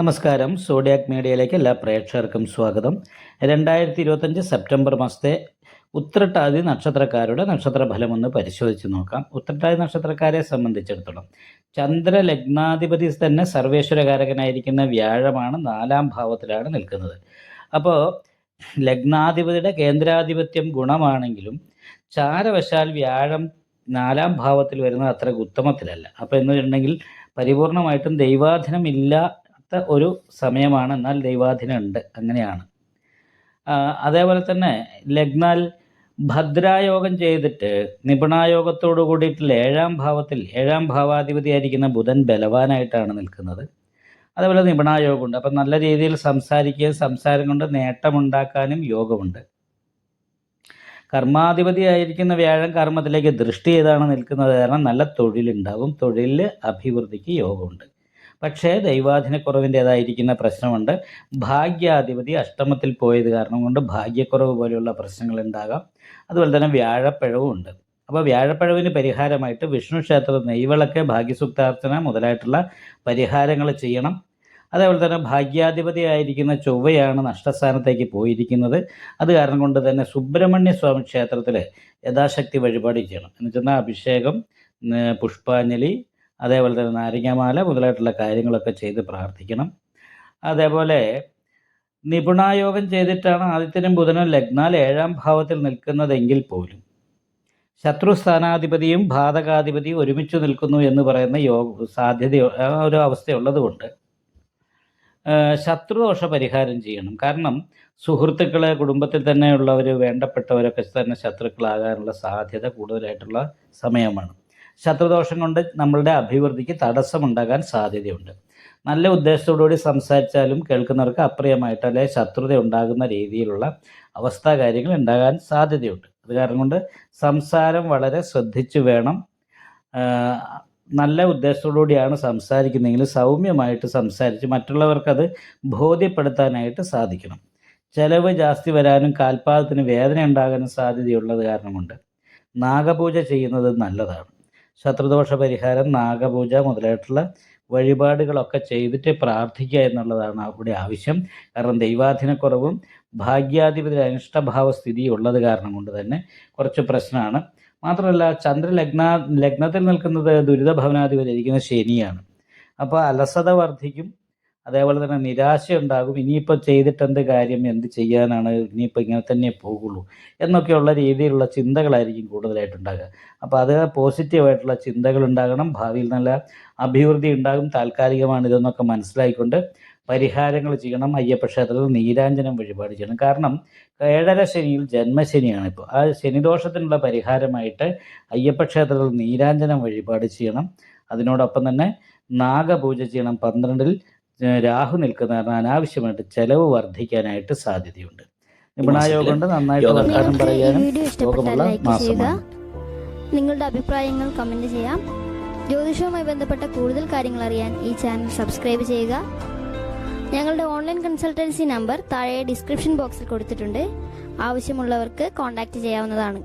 നമസ്കാരം. സോഡിയാക് മീഡിയയിലേക്ക് എല്ലാ പ്രേക്ഷകർക്കും സ്വാഗതം. രണ്ടായിരത്തി ഇരുപത്തഞ്ച് സെപ്റ്റംബർ മാസത്തെ ഉത്രട്ടാതി നക്ഷത്രക്കാരുടെ നക്ഷത്രഫലം ഒന്ന് പരിശോധിച്ച് നോക്കാം. ഉത്രട്ടാതി നക്ഷത്രക്കാരെ സംബന്ധിച്ചിടത്തോളം ചന്ദ്രലഗ്നാധിപതി തന്നെ സർവേശ്വരകാരകനായിരിക്കുന്ന വ്യാഴമാണ് നാലാം ഭാവത്തിലാണ് നിൽക്കുന്നത്. അപ്പോൾ ലഗ്നാധിപതിയുടെ കേന്ദ്രാധിപത്യം ഗുണമാണെങ്കിലും ചാരവശാൽ വ്യാഴം നാലാം ഭാവത്തിൽ വരുന്നത് അത്ര ഉത്തമത്തിലല്ല. അപ്പോൾ എന്ന് വെച്ചിട്ടുണ്ടെങ്കിൽ പരിപൂർണമായിട്ടും ദൈവാധീനം ഇല്ലാത്ത ഒരു സമയമാണ് എന്നാൽ ദൈവാധീനം ഉണ്ട്. അങ്ങനെയാണ്. അതേപോലെ തന്നെ ലഗ്നാൽ ഭദ്രായോഗം ചെയ്തിട്ട് നിപുണായോഗത്തോടു കൂടിയിട്ടുള്ള ഏഴാം ഭാവത്തിൽ ഏഴാം ഭാവാധിപതിയായിരിക്കുന്ന ബുധൻ ബലവാനായിട്ടാണ് നിൽക്കുന്നത്. അതേപോലെ നിപുണായോഗമുണ്ട് അപ്പം നല്ല രീതിയിൽ സംസാരിക്കുകയും സംസാരം കൊണ്ട് നേട്ടമുണ്ടാക്കാനും യോഗമുണ്ട്. കർമാധിപതിയായിരിക്കുന്ന വ്യാഴം കർമ്മത്തിലേക്ക് ദൃഷ്ടി ചെയ്താണ് നിൽക്കുന്നത്. കാരണം നല്ല തൊഴിലുണ്ടാവും. തൊഴിലിൽ അഭിവൃദ്ധിക്ക് യോഗമുണ്ട്. പക്ഷേ ദൈവാധീനക്കുറവിന്റേതായിരിക്കുന്ന പ്രശ്നമുണ്ട്. ഭാഗ്യാധിപതി അഷ്ടമത്തിൽ പോയത് കാരണം കൊണ്ട് ഭാഗ്യക്കുറവ് പോലെയുള്ള പ്രശ്നങ്ങൾ ഉണ്ടാകാം അതുപോലെ തന്നെ വ്യാഴപ്പിഴവും ഉണ്ട്. അപ്പോൾ വ്യാഴപ്പഴവിന് പരിഹാരമായിട്ട് വിഷ്ണു ക്ഷേത്ര നെയ്വിളക്ക് ഭാഗ്യസുക്താർത്ഥന മുതലായിട്ടുള്ള പരിഹാരങ്ങൾ ചെയ്യണം. അതേപോലെ തന്നെ ഭാഗ്യാധിപതി ആയിരിക്കുന്ന ചൊവ്വയാണ് നഷ്ടസ്ഥാനത്തേക്ക് പോയിരിക്കുന്നത്. അത് കാരണം കൊണ്ട് തന്നെ സുബ്രഹ്മണ്യ സ്വാമി ക്ഷേത്രത്തിൽ യഥാശക്തി വഴിപാട് ചെയ്യണം. എന്ന് വെച്ചാൽ അഭിഷേകം പുഷ്പാഞ്ജലി അതേപോലെ തന്നെ നാരങ്ങാമാല മുതലായിട്ടുള്ള കാര്യങ്ങളൊക്കെ ചെയ്ത് പ്രാർത്ഥിക്കണം. അതേപോലെ നിപുണായോഗം ചെയ്തിട്ടാണ് ആദിത്യനും ബുധനും ലഗ്നാൽ ഏഴാം ഭാവത്തിൽ നിൽക്കുന്നതെങ്കിൽ പോലും. ശത്രു സ്ഥാനാധിപതിയും ബാധകാധിപതിയും ഒരുമിച്ച് നിൽക്കുന്നു എന്ന് പറയുന്ന യോഗ സാധ്യത ഒരു അവസ്ഥയുള്ളതുകൊണ്ട് ശത്രുദോഷ പരിഹാരം ചെയ്യണം. കാരണം സുഹൃത്തുക്കളെ കുടുംബത്തിൽ തന്നെയുള്ളവർ വേണ്ടപ്പെട്ടവരൊക്കെ തന്നെ ശത്രുക്കളാകാനുള്ള സാധ്യത കൂടുതലായിട്ടുള്ള സമയമാണ്. ശത്രുദോഷം കൊണ്ട് നമ്മളുടെ അഭിവൃദ്ധിക്ക് തടസ്സമുണ്ടാകാൻ സാധ്യതയുണ്ട്. നല്ല ഉദ്ദേശത്തോടുകൂടി സംസാരിച്ചാലും കേൾക്കുന്നവർക്ക് അപ്രിയമായിട്ട് അല്ലെ ശത്രുത ഉണ്ടാകുന്ന രീതിയിലുള്ള അവസ്ഥാ കാര്യങ്ങൾ ഉണ്ടാകാൻ സാധ്യതയുണ്ട്. അത് കാരണം കൊണ്ട് സംസാരം വളരെ ശ്രദ്ധിച്ചു വേണം. നല്ല ഉദ്ദേശത്തോടുകൂടിയാണ് സംസാരിക്കുന്നതെങ്കിൽ സൗമ്യമായിട്ട് സംസാരിച്ച് മറ്റുള്ളവർക്കത് ബോധ്യപ്പെടുത്താനായിട്ട് സാധിക്കണം. ചെലവ് ജാസ്തി വരാനും കാൽപാദത്തിന് വേദന ഉണ്ടാകാനും സാധ്യതയുള്ളത് കാരണമുണ്ട്. നാഗപൂജ ചെയ്യുന്നത് നല്ലതാണ്. ശത്രുദോഷ പരിഹാരം നാഗപൂജ മുതലായിട്ടുള്ള വഴിപാടുകളൊക്കെ ചെയ്തിട്ട് പ്രാർത്ഥിക്കുക എന്നുള്ളതാണ് അവിടെ ആവശ്യം. കാരണം ദൈവാധീനക്കുറവും ഭാഗ്യാധിപതി അനിഷ്ടഭാവ സ്ഥിതി ഉള്ളത് കാരണം കൊണ്ട് തന്നെ കുറച്ച് പ്രശ്നമാണ്. മാത്രമല്ല ചന്ദ്രലഗ്ന ലഗ്നത്തിൽ നിൽക്കുന്നത് ദുരിത ഭവനാധിപതി ഇരിക്കുന്ന ശനിയാണ്. അപ്പോൾ അലസത വർദ്ധിക്കും അതേപോലെ തന്നെ നിരാശ ഉണ്ടാകും ഇനിയിപ്പോൾ ചെയ്തിട്ട് എന്ത് കാര്യം എന്ത് ചെയ്യാനാണ് ഇനിയിപ്പോൾ ഇങ്ങനെ തന്നെ പോകുള്ളൂ എന്നൊക്കെയുള്ള രീതിയിലുള്ള ചിന്തകളായിരിക്കും കൂടുതലായിട്ടുണ്ടാകുക അപ്പോൾ അത് പോസിറ്റീവായിട്ടുള്ള ചിന്തകൾ ഉണ്ടാകണം. ഭാവിയിൽ നല്ല അഭിവൃദ്ധി ഉണ്ടാകും. താൽക്കാലികമാണ് ഇതെന്നൊക്കെ മനസ്സിലായിക്കൊണ്ട് പരിഹാരങ്ങൾ ചെയ്യണം. അയ്യപ്പക്ഷേത്രത്തിൽ നീരാഞ്ജനം വഴിപാട് ചെയ്യണം. കാരണം ഏഴര ശനിയിൽ ജന്മശനിയാണ് ഇപ്പോൾ. ആ ശനിദോഷത്തിനുള്ള പരിഹാരമായിട്ട് അയ്യപ്പക്ഷേത്രത്തിൽ നീരാഞ്ജനം വഴിപാട് ചെയ്യണം. അതിനോടൊപ്പം തന്നെ നാഗപൂജ ചെയ്യണം. പന്ത്രണ്ടിൽ രാഹു നിൽക്കുന്ന കാരണം അനാവശ്യമായിട്ട് ചെലവ് വർദ്ധിക്കാനായിട്ട് സാധ്യതയുണ്ട്. നിപുണായോഗം കൊണ്ട് നന്നായിട്ട് പറയാനും വീഡിയോ ഇഷ്ടപ്പെട്ടാൽ യോഗമുള്ള ലൈക്ക് ചെയ്യുക. മാസമാണ് നിങ്ങളുടെ അഭിപ്രായങ്ങൾ കമന്റ് ചെയ്യാം. ജ്യോതിഷവുമായി ബന്ധപ്പെട്ട കൂടുതൽ കാര്യങ്ങൾ അറിയാൻ ഈ ചാനൽ സബ്സ്ക്രൈബ് ചെയ്യുക. ഞങ്ങളുടെ ഓൺലൈൻ കൺസൾട്ടൻസി നമ്പർ താഴെ ഡിസ്ക്രിപ്ഷൻ ബോക്സിൽ കൊടുത്തിട്ടുണ്ട്. ആവശ്യമുള്ളവർക്ക് കോൺടാക്റ്റ് ചെയ്യാവുന്നതാണ്.